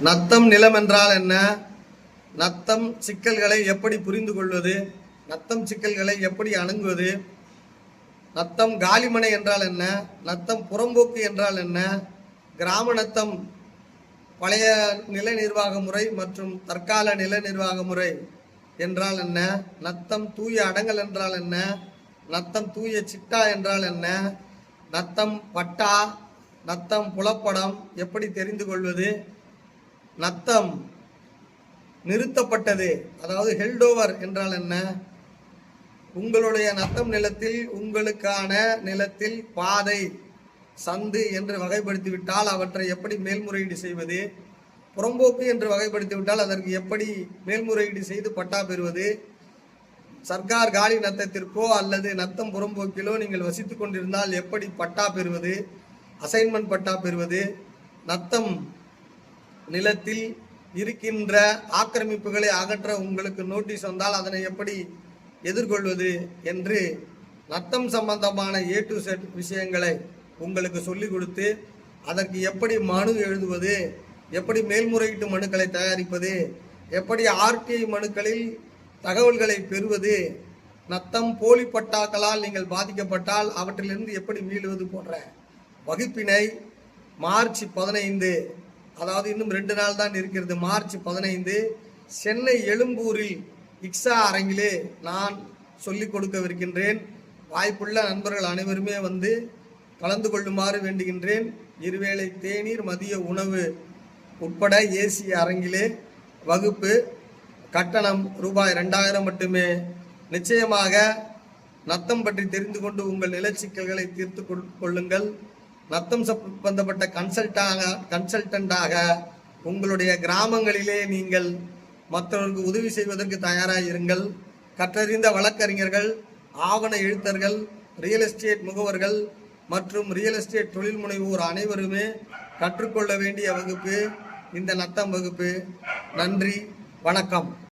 நத்தம் நிலம் என்றால் என்ன? நத்தம் சிக்கல்களை எப்படி புரிந்து கொள்வது நத்தம் சிக்கல்களை எப்படி அணுங்குவது நத்தம் காலிமனை என்றால் என்ன? நத்தம் புறம்போக்கு என்றால் என்ன? கிராம நத்தம் பழைய நில நிர்வாக முறை மற்றும் தற்கால நில நிர்வாக முறை என்றால் என்ன? நத்தம் தூய அடங்கல் என்றால் என்ன? நத்தம் தூய சிட்டா என்றால் என்ன? நத்தம் பட்டா நத்தம் புலப்படம் எப்படி தெரிந்து கொள்வது நத்தம் நிறுத்தப்பட்டது. அதாவது ஹெல்டோவர் என்றால் என்ன? உங்களுடைய நத்தம் நிலத்தில் உங்களுக்கான நிலத்தில் பாதை சந்து என்று வகைப்படுத்திவிட்டால் அவற்றை எப்படி மேல்முறையீடு செய்வது? புறம்போக்கு என்று வகைப்படுத்திவிட்டால் அதற்கு எப்படி மேல்முறையீடு செய்து பட்டா பெறுவது? சர்க்கார் காலி நத்தத்திற்கோ அல்லது நத்தம் புறம்போக்கிலோ நீங்கள் வசித்து கொண்டிருந்தால் எப்படி பட்டா பெறுவது? அசைன்மெண்ட் பட்டா பெறுவது? நத்தம் நிலத்தில் இருக்கின்ற ஆக்கிரமிப்புகளை அகற்ற உங்களுக்கு நோட்டீஸ் வந்தால் அதனை எப்படி எதிர்கொள்வது என்று நத்தம் சம்பந்தமான ஏ டு செட் விஷயங்களை உங்களுக்கு சொல்லிக் கொடுத்து அதற்கு எப்படி மனு எழுதுவது எப்படி மேல்முறையீட்டு மனுக்களை தயாரிப்பது எப்படி ஆர்டிஐ மனுக்களில் தகவல்களை பெறுவது நத்தம் போலி பட்டாக்களால் நீங்கள் பாதிக்கப்பட்டால் அவற்றிலிருந்து எப்படி மீளுவது போன்ற வகுப்பினை மார்ச் பதினைந்து அதாவது இன்னும் ரெண்டு நாள் தான் இருக்கிறது. மார்ச் பதினைந்து சென்னை எழும்பூரில் இக்ஸா அரங்கிலே நான் சொல்லிக் கொடுக்கவிருக்கின்றேன். வாய்ப்புள்ள நண்பர்கள் அனைவருமே வந்து கலந்து கொள்ளுமாறு வேண்டுகின்றேன். இருவேளை தேநீர் மதிய உணவு உட்பட ஏசி அரங்கிலே வகுப்பு கட்டணம் ரூபாய் ரெண்டாயிரம் மட்டுமே. நிச்சயமாக நத்தம் பற்றி தெரிந்து கொண்டு உங்கள் நிலச்சிக்கல்களை தீர்த்து கொள்ளுங்கள். நத்தம் சம்பந்தப்பட்ட கன்சல்டாக கன்சல்டண்டாக உங்களுடைய கிராமங்களிலே நீங்கள் மற்றவர்களுக்கு உதவி செய்வதற்கு தயாராக இருங்கள். கற்றறிந்த வழக்கறிஞர்கள் ஆவண எழுத்தர்கள் ரியல் எஸ்டேட் முகவர்கள் மற்றும் ரியல் எஸ்டேட் தொழில் முனைவோர் அனைவருமே கற்றுக்கொள்ள வேண்டிய வகுப்பு இந்த நத்தம் வகுப்பு. நன்றி வணக்கம்.